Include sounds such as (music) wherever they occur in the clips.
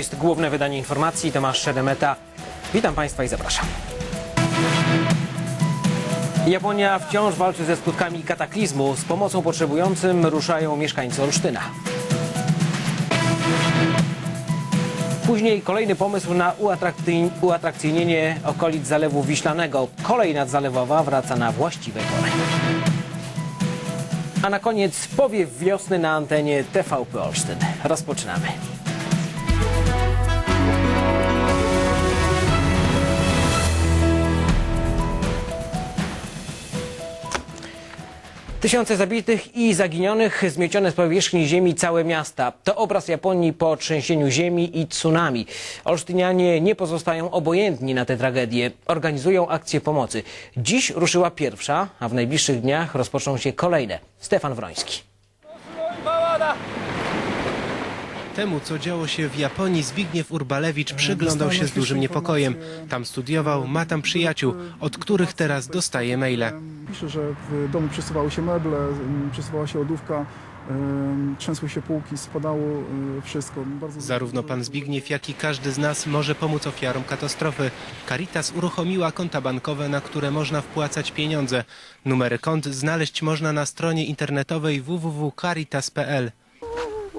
Jest główne wydanie informacji. Tomasz Szedemeta. Witam Państwa i zapraszam. Japonia wciąż walczy ze skutkami kataklizmu. Z pomocą potrzebującym ruszają mieszkańcy Olsztyna. Później kolejny pomysł na uatrakcyj- uatrakcyjnienie okolic Zalewu Wiślanego. Kolej nadzalewowa wraca na właściwe tory. A na koniec powiew wiosny na antenie TVP Olsztyn. Rozpoczynamy. Tysiące zabitych i zaginionych, zmiecione z powierzchni ziemi całe miasta. To obraz Japonii po trzęsieniu ziemi i tsunami. Olsztynianie nie pozostają obojętni na tę tragedię. Organizują akcje pomocy. Dziś ruszyła pierwsza, a w najbliższych dniach rozpoczną się kolejne. Stefan Wroński. Temu, co działo się w Japonii, Zbigniew Urbalewicz przyglądał się z dużym niepokojem. Tam studiował, ma tam przyjaciół, od których teraz dostaje maile. Pisze, że w domu przesuwały się meble, przesuwała się lodówka, trzęsły się półki, spadało e, wszystko. Bardzo Zarówno pan Zbigniew, jak i każdy z nas może pomóc ofiarom katastrofy. Caritas uruchomiła konta bankowe, na które można wpłacać pieniądze. Numery kont znaleźć można na stronie internetowej www.caritas.pl.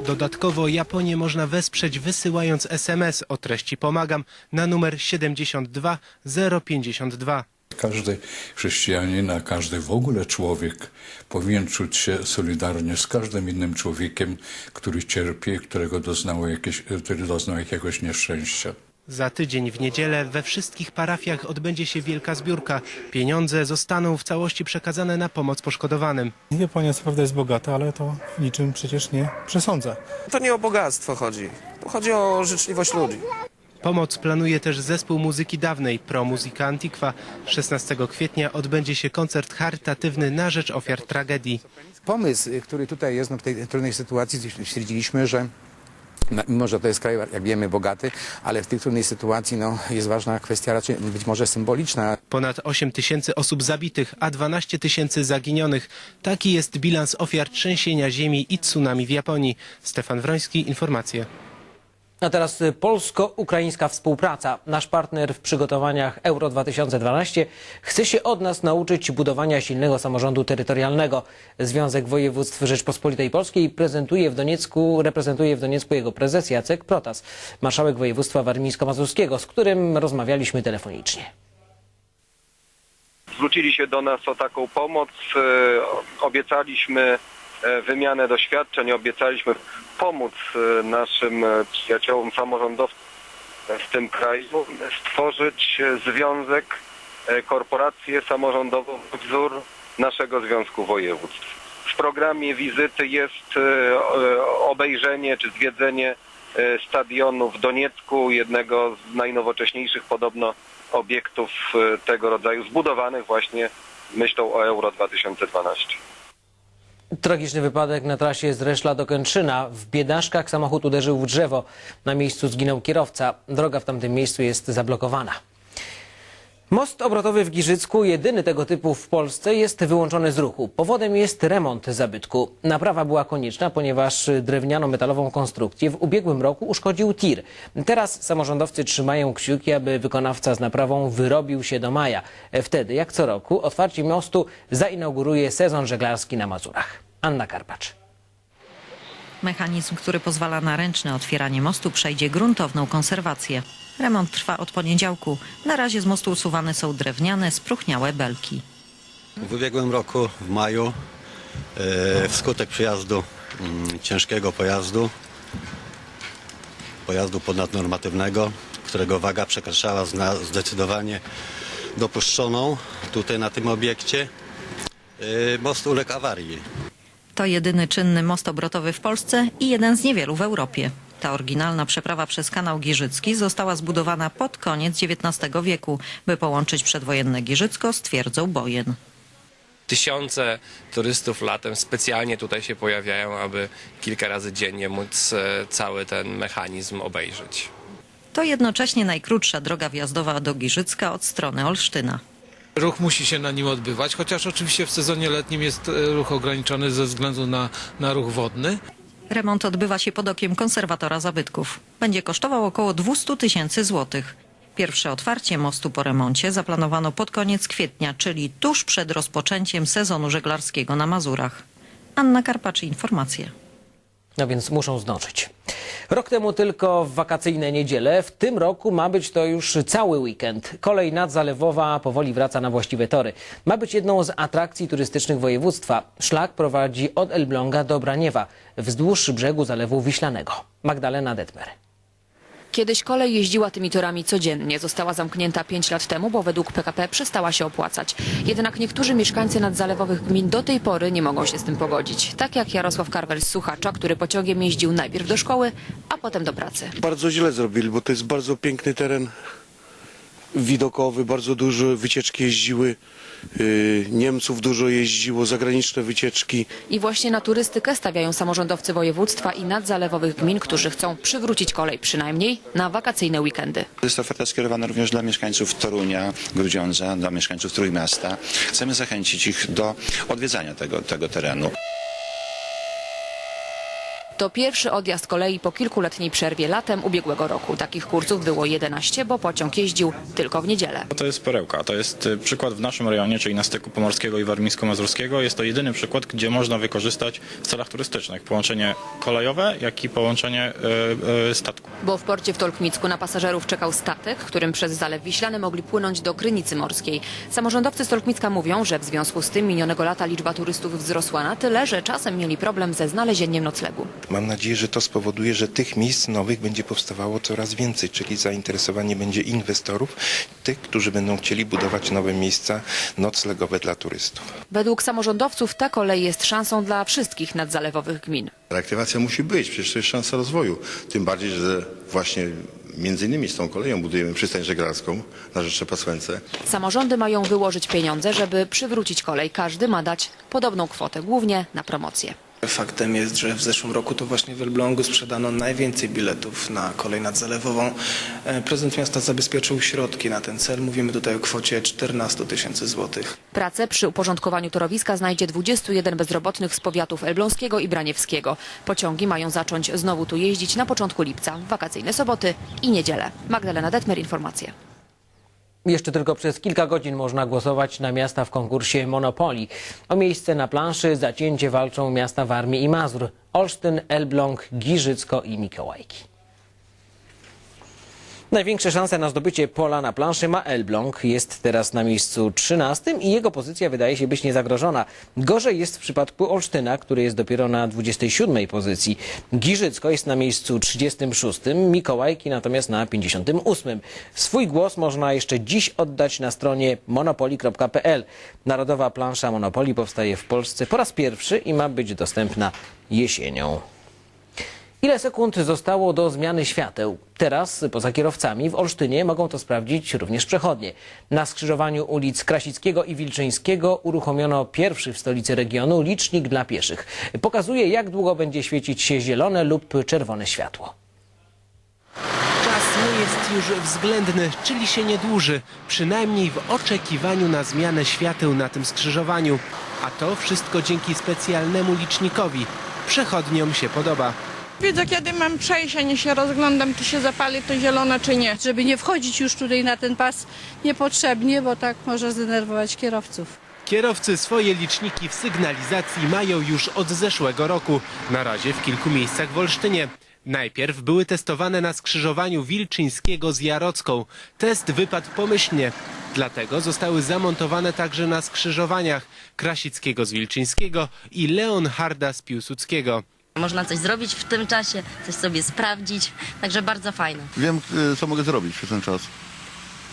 Dodatkowo Japonię można wesprzeć wysyłając SMS o treści Pomagam na numer 72052. Każdy chrześcijanin, a każdy w ogóle człowiek powinien czuć się solidarnie z każdym innym człowiekiem, który cierpi, którego jakieś, który doznał jakiegoś nieszczęścia. Za tydzień w niedzielę we wszystkich parafiach odbędzie się wielka zbiórka. Pieniądze zostaną w całości przekazane na pomoc poszkodowanym. Japonia co prawda jest bogata, ale to niczym przecież nie przesądza. To nie o bogactwo chodzi. Chodzi o życzliwość ludzi. Pomoc planuje też zespół muzyki dawnej Pro Musica Antiqua. 16 kwietnia odbędzie się koncert charytatywny na rzecz ofiar tragedii. pomysł, który tutaj jest no, w tej trudnej sytuacji, stwierdziliśmy, że mimo, że to jest kraj, jak wiemy, bogaty, ale w tej trudnej sytuacji no, jest ważna kwestia raczej być może symboliczna. Ponad 8 tysięcy osób zabitych, a 12 tysięcy zaginionych. Taki jest bilans ofiar trzęsienia ziemi i tsunami w Japonii. Stefan Wroński, informacje. A teraz y, polsko-ukraińska współpraca. Nasz partner w przygotowaniach Euro 2012 chce się od nas nauczyć budowania silnego samorządu terytorialnego. Związek Województw Rzeczpospolitej Polskiej prezentuje w Doniecku, reprezentuje w Doniecku jego prezes Jacek Protas, marszałek województwa warmińsko-mazurskiego, z którym rozmawialiśmy telefonicznie. zwrócili się do nas o taką pomoc. e, Obiecaliśmy wymianę doświadczeń, obiecaliśmy pomóc e, naszym e, przyjaciołom samorządowcom w tym kraju, stworzyć e, związek, e, korporację samorządową wzór naszego Związku Województw. W programie wizyty jest e, obejrzenie czy zwiedzenie e, stadionu w Doniecku, jednego z najnowocześniejszych podobno obiektów e, tego rodzaju, zbudowanych właśnie myślą o Euro 2012. Tragiczny wypadek na trasie z Reszla do Kętrzyna. W Biedaszkach samochód uderzył w drzewo. Na miejscu zginął kierowca. Droga w tamtym miejscu jest zablokowana. Most obrotowy w Giżycku, jedyny tego typu w Polsce, jest wyłączony z ruchu. Powodem jest remont zabytku. Naprawa była konieczna, ponieważ drewniano-metalową konstrukcję w ubiegłym roku uszkodził tir. Teraz samorządowcy trzymają kciuki, aby wykonawca z naprawą wyrobił się do maja. Wtedy, jak co roku, otwarcie mostu zainauguruje sezon żeglarski na Mazurach. Anna Karpacz. Mechanizm, który pozwala na ręczne otwieranie mostu, przejdzie gruntowną konserwację. Remont trwa od poniedziałku. Na razie z mostu usuwane są drewniane, spróchniałe belki. W ubiegłym roku, w maju, e, wskutek przyjazdu mm, ciężkiego pojazdu, pojazdu ponadnormatywnego, którego waga przekraczała zna, zdecydowanie dopuszczoną tutaj na tym obiekcie, e, most uległ awarii. To jedyny czynny most obrotowy w Polsce i jeden z niewielu w Europie. Ta oryginalna przeprawa przez kanał Giżycki została zbudowana pod koniec XIX wieku, by połączyć przedwojenne Giżycko z twierdzą Bojen. Tysiące turystów latem specjalnie tutaj się pojawiają, aby kilka razy dziennie móc e, cały ten mechanizm obejrzeć. To jednocześnie najkrótsza droga wjazdowa do Giżycka od strony Olsztyna. Ruch musi się na nim odbywać, chociaż oczywiście w sezonie letnim jest e, ruch ograniczony ze względu na, na ruch wodny. Remont odbywa się pod okiem konserwatora zabytków. Będzie kosztował około 200 tysięcy złotych. Pierwsze otwarcie mostu po remoncie zaplanowano pod koniec kwietnia, czyli tuż przed rozpoczęciem sezonu żeglarskiego na Mazurach. Anna Karpaczy, informacje. No więc muszą zdążyć. Rok temu tylko w wakacyjne niedziele, w tym roku ma być to już cały weekend. Kolej nadzalewowa powoli wraca na właściwe tory. Ma być jedną z atrakcji turystycznych województwa. Szlak prowadzi od Elbląga do Braniewa, wzdłuż brzegu Zalewu Wiślanego. Magdalena Detmer. Kiedyś kolej jeździła tymi torami codziennie. Została zamknięta 5 lat temu, bo według PKP przestała się opłacać. Jednak niektórzy mieszkańcy nadzalewowych gmin do tej pory nie mogą się z tym pogodzić. Tak jak Jarosław Karwel z Suchacza, który pociągiem jeździł najpierw do szkoły, a potem do pracy. Bardzo źle zrobili, bo to jest bardzo piękny teren widokowy, bardzo dużo wycieczki jeździły, Niemców dużo jeździło, zagraniczne wycieczki. I właśnie na turystykę stawiają samorządowcy województwa i nadzalewowych gmin, którzy chcą przywrócić kolej przynajmniej na wakacyjne weekendy. Jest oferta skierowana również dla mieszkańców Torunia, Grudziądza, dla mieszkańców Trójmiasta. Chcemy zachęcić ich do odwiedzania tego, tego terenu. To pierwszy odjazd kolei po kilkuletniej przerwie latem ubiegłego roku. Takich kursów było 11, bo pociąg jeździł tylko w niedzielę. To jest perełka. To jest y, przykład w naszym rejonie, czyli na styku pomorskiego i warmińsko-mazurskiego. Jest to jedyny przykład, gdzie można wykorzystać w celach turystycznych połączenie kolejowe, jak i połączenie y, y, statku. Bo w porcie w Tolkmicku na pasażerów czekał statek, którym przez Zalew Wiślany mogli płynąć do Krynicy Morskiej. Samorządowcy z Tolkmicka mówią, że w związku z tym minionego lata liczba turystów wzrosła na tyle, że czasem mieli problem ze znalezieniem noclegu. Mam nadzieję, że to spowoduje, że tych miejsc nowych będzie powstawało coraz więcej, czyli zainteresowanie będzie inwestorów, tych, którzy będą chcieli budować nowe miejsca noclegowe dla turystów. Według samorządowców ta kolej jest szansą dla wszystkich nadzalewowych gmin. Reaktywacja musi być, przecież to jest szansa rozwoju. Tym bardziej, że właśnie między innymi z tą koleją budujemy przystań żeglarską na Rzesze Pasłęce. Samorządy mają wyłożyć pieniądze, żeby przywrócić kolej. Każdy ma dać podobną kwotę, głównie na promocję. Faktem jest, że w zeszłym roku to właśnie w Elblągu sprzedano najwięcej biletów na kolej nadzalewową. E, Prezydent miasta zabezpieczył środki na ten cel. Mówimy tutaj o kwocie 14 tysięcy złotych. Pracę przy uporządkowaniu torowiska znajdzie 21 bezrobotnych z powiatów elbląskiego i braniewskiego. Pociągi mają zacząć znowu tu jeździć na początku lipca, wakacyjne soboty i niedzielę. Magdalena Detmer, informacje. Jeszcze tylko przez kilka godzin można głosować na miasta w konkursie Monopoli. O miejsce na planszy zacięcie walczą miasta Warmii i Mazur, Olsztyn, Elbląg, Giżycko i Mikołajki. Największe szanse na zdobycie pola na planszy ma Elbląg. Jest teraz na miejscu 13 i jego pozycja wydaje się być niezagrożona. Gorzej jest w przypadku Olsztyna, który jest dopiero na 27 pozycji. Giżycko jest na miejscu 36, Mikołajki natomiast na 58. Swój głos można jeszcze dziś oddać na stronie monopoli.pl. Narodowa plansza Monopoli powstaje w Polsce po raz pierwszy i ma być dostępna jesienią. Ile sekund zostało do zmiany świateł? Teraz, poza kierowcami, w Olsztynie mogą to sprawdzić również przechodnie. Na skrzyżowaniu ulic Krasickiego i Wilczyńskiego uruchomiono pierwszy w stolicy regionu licznik dla pieszych. Pokazuje, jak długo będzie świecić się zielone lub czerwone światło. Czas nie jest już względny, czyli się nie dłuży, przynajmniej w oczekiwaniu na zmianę świateł na tym skrzyżowaniu. A to wszystko dzięki specjalnemu licznikowi. Przechodniom się podoba. Widzę, kiedy mam przejść, a nie się rozglądam, czy się zapali to zielone, czy nie. Żeby nie wchodzić już tutaj na ten pas niepotrzebnie, bo tak może zdenerwować kierowców. Kierowcy swoje liczniki w sygnalizacji mają już od zeszłego roku. Na razie w kilku miejscach w Olsztynie. Najpierw były testowane na skrzyżowaniu Wilczyńskiego z Jarocką. Test wypadł pomyślnie. Dlatego zostały zamontowane także na skrzyżowaniach Krasickiego z Wilczyńskiego i Leonharda z Piłsudskiego. Można coś zrobić w tym czasie, coś sobie sprawdzić, także bardzo fajne. Wiem, y, co mogę zrobić przez ten czas.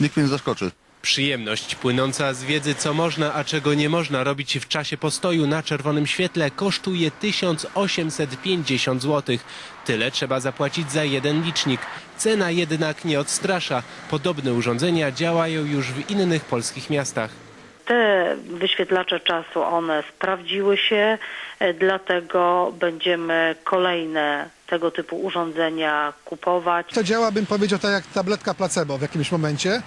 Nikt mnie nie zaskoczy. Przyjemność płynąca z wiedzy, co można, a czego nie można robić w czasie postoju na czerwonym świetle, kosztuje 1850 zł. Tyle trzeba zapłacić za jeden licznik. Cena jednak nie odstrasza. Podobne urządzenia działają już w innych polskich miastach. Te wyświetlacze czasu, one sprawdziły się, e, dlatego będziemy kolejne tego typu urządzenia kupować. To działa, bym powiedział, tak jak tabletka placebo w jakimś momencie.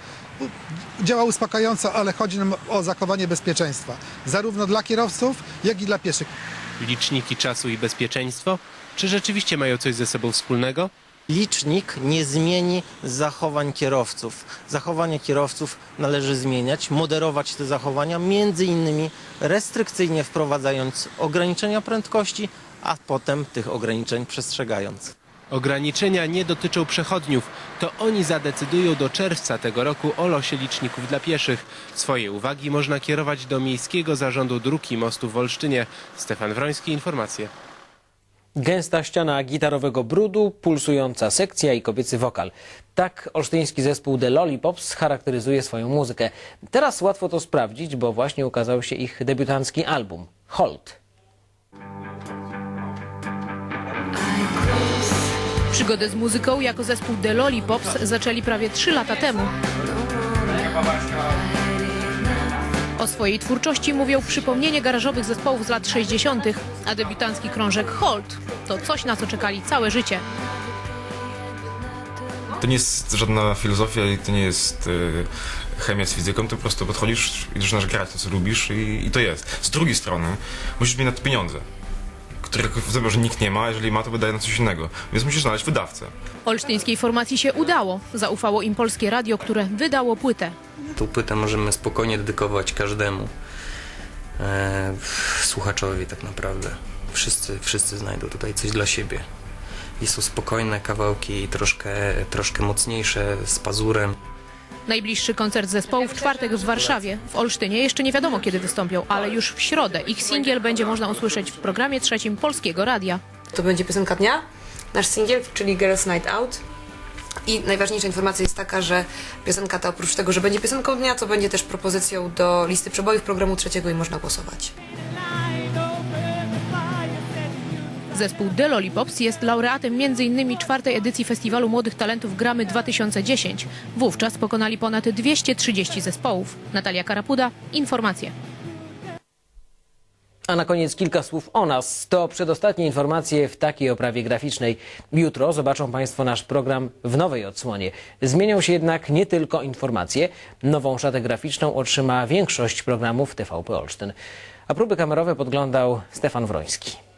Działa uspokajająco, ale chodzi nam o zachowanie bezpieczeństwa. Zarówno dla kierowców, jak i dla pieszych. Liczniki czasu i bezpieczeństwo? Czy rzeczywiście mają coś ze sobą wspólnego? Licznik nie zmieni zachowań kierowców. Zachowania kierowców należy zmieniać, moderować te zachowania, między innymi restrykcyjnie wprowadzając ograniczenia prędkości, a potem tych ograniczeń przestrzegając. Ograniczenia nie dotyczą przechodniów. To oni zadecydują do czerwca tego roku o losie liczników dla pieszych. Swoje uwagi można kierować do Miejskiego Zarządu Dróg i Mostów w Olsztynie. Stefan Wroński, informacje. Gęsta ściana gitarowego brudu, pulsująca sekcja i kobiecy wokal. Tak olsztyński zespół The Lollipops charakteryzuje swoją muzykę. Teraz łatwo to sprawdzić, bo właśnie ukazał się ich debiutancki album Hold. Przygodę z muzyką jako zespół The Lollipops zaczęli prawie 3 lata temu. O swojej twórczości mówią przypomnienie garażowych zespołów z lat 60., a debiutancki krążek Hold to coś, na co czekali całe życie. To nie jest żadna filozofia i to nie jest y, chemia z fizyką, ty po prostu podchodzisz i zaczynasz grać to, co lubisz i, i to jest. Z drugiej strony musisz mieć na to pieniądze, których w zaborze nikt nie ma, a jeżeli ma, to wydaje na coś innego. Więc musisz znaleźć wydawcę. Olsztyńskiej formacji się udało. Zaufało im polskie radio, które wydało płytę. Tą płytę możemy spokojnie dedykować każdemu e, słuchaczowi tak naprawdę. Wszyscy, wszyscy znajdą tutaj coś dla siebie. I są spokojne kawałki, troszkę, troszkę mocniejsze, z pazurem. Najbliższy koncert zespołu w czwartek w Warszawie. W Olsztynie jeszcze nie wiadomo kiedy wystąpią, ale już w środę ich singiel będzie można usłyszeć w programie trzecim Polskiego Radia. To będzie piosenka dnia, nasz singiel, czyli Girls Night Out. I najważniejsza informacja jest taka, że piosenka ta oprócz tego, że będzie piosenką dnia, to będzie też propozycją do listy przebojów programu trzeciego i można głosować. Zespół The Lollipops jest laureatem m.in. czwartej edycji Festiwalu Młodych Talentów Gramy 2010. Wówczas pokonali ponad 230 zespołów. Natalia Karapuda, informacje. A na koniec kilka słów o nas. To przedostatnie informacje w takiej oprawie graficznej. Jutro zobaczą Państwo nasz program w nowej odsłonie. Zmienią się jednak nie tylko informacje. Nową szatę graficzną otrzyma większość programów TVP Olsztyn. A próby kamerowe podglądał Stefan Wroński.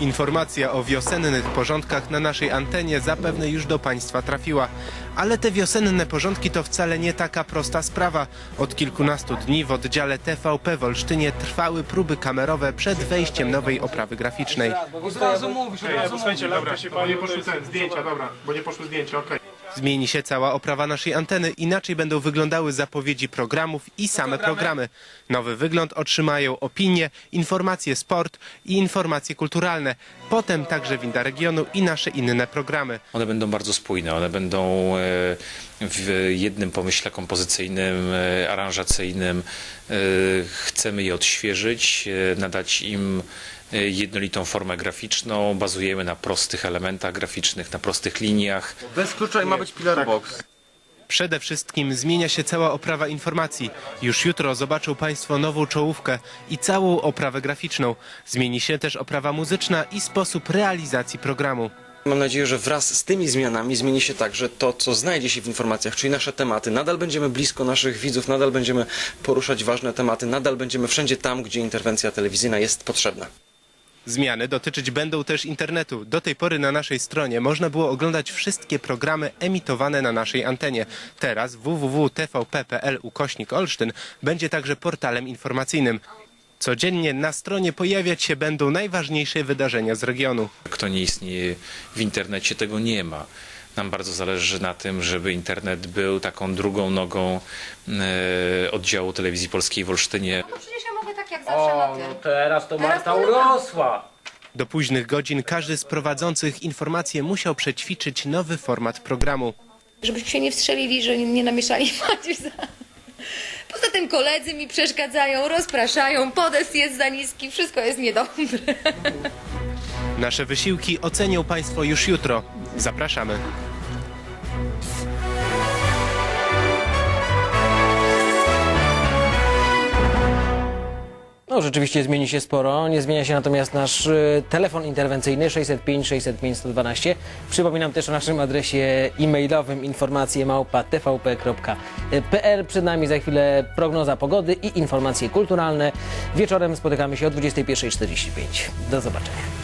Informacja o wiosennych porządkach na naszej antenie zapewne już do Państwa trafiła. Ale te wiosenne porządki to wcale nie taka prosta sprawa. Od kilkunastu dni w oddziale TVP w Olsztynie trwały próby kamerowe przed wejściem nowej oprawy graficznej. Od razu mówisz, od razu mówisz. Dobra, nie poszły ten, zdjęcia, dobra, bo nie poszły zdjęcia, okej. Zmieni się cała oprawa naszej anteny, inaczej będą wyglądały zapowiedzi programów i same programy. Nowy wygląd otrzymają opinie, informacje sport i informacje kulturalne. Potem także Winda Regionu i nasze inne programy. One będą bardzo spójne, one będą e, w jednym pomyśle kompozycyjnym, e, aranżacyjnym. E, Chcemy je odświeżyć, nadać im jednolitą formę graficzną. Bazujemy na prostych elementach graficznych, na prostych liniach. Bez klucza i ma być pillar box. Przede wszystkim zmienia się cała oprawa informacji. Już jutro zobaczą Państwo nową czołówkę i całą oprawę graficzną. Zmieni się też oprawa muzyczna i sposób realizacji programu. Mam nadzieję, że wraz z tymi zmianami zmieni się także to, co znajdzie się w informacjach, czyli nasze tematy. Nadal będziemy blisko naszych widzów, nadal będziemy poruszać ważne tematy, nadal będziemy wszędzie tam, gdzie interwencja telewizyjna jest potrzebna. Zmiany dotyczyć będą też internetu. Do tej pory na naszej stronie można było oglądać wszystkie programy emitowane na naszej antenie. Teraz www.tvp.pl ukośnik Olsztyn będzie także portalem informacyjnym. Codziennie na stronie pojawiać się będą najważniejsze wydarzenia z regionu. Kto nie istnieje w internecie, tego nie ma. Nam bardzo zależy na tym, żeby internet był taką drugą nogą e, oddziału telewizji polskiej w Olsztynie. Zawsze na tym. teraz to Teraz Marta to urosła. Do późnych godzin każdy z prowadzących informacje musiał przećwiczyć nowy format programu. Żebyśmy się nie wstrzelili, że nie, namieszali (laughs) Maciuś za... Poza tym koledzy mi przeszkadzają, rozpraszają, podest jest za niski, wszystko jest niedobre. Nasze wysiłki ocenią Państwo już jutro. Zapraszamy. No rzeczywiście zmieni się sporo, nie zmienia się natomiast nasz y, telefon interwencyjny 605 605 112. Przypominam też o naszym adresie e-mailowym informacje małpa tvp.pl. Przed nami za chwilę prognoza pogody i informacje kulturalne. Wieczorem spotykamy się o 21.45. Do zobaczenia.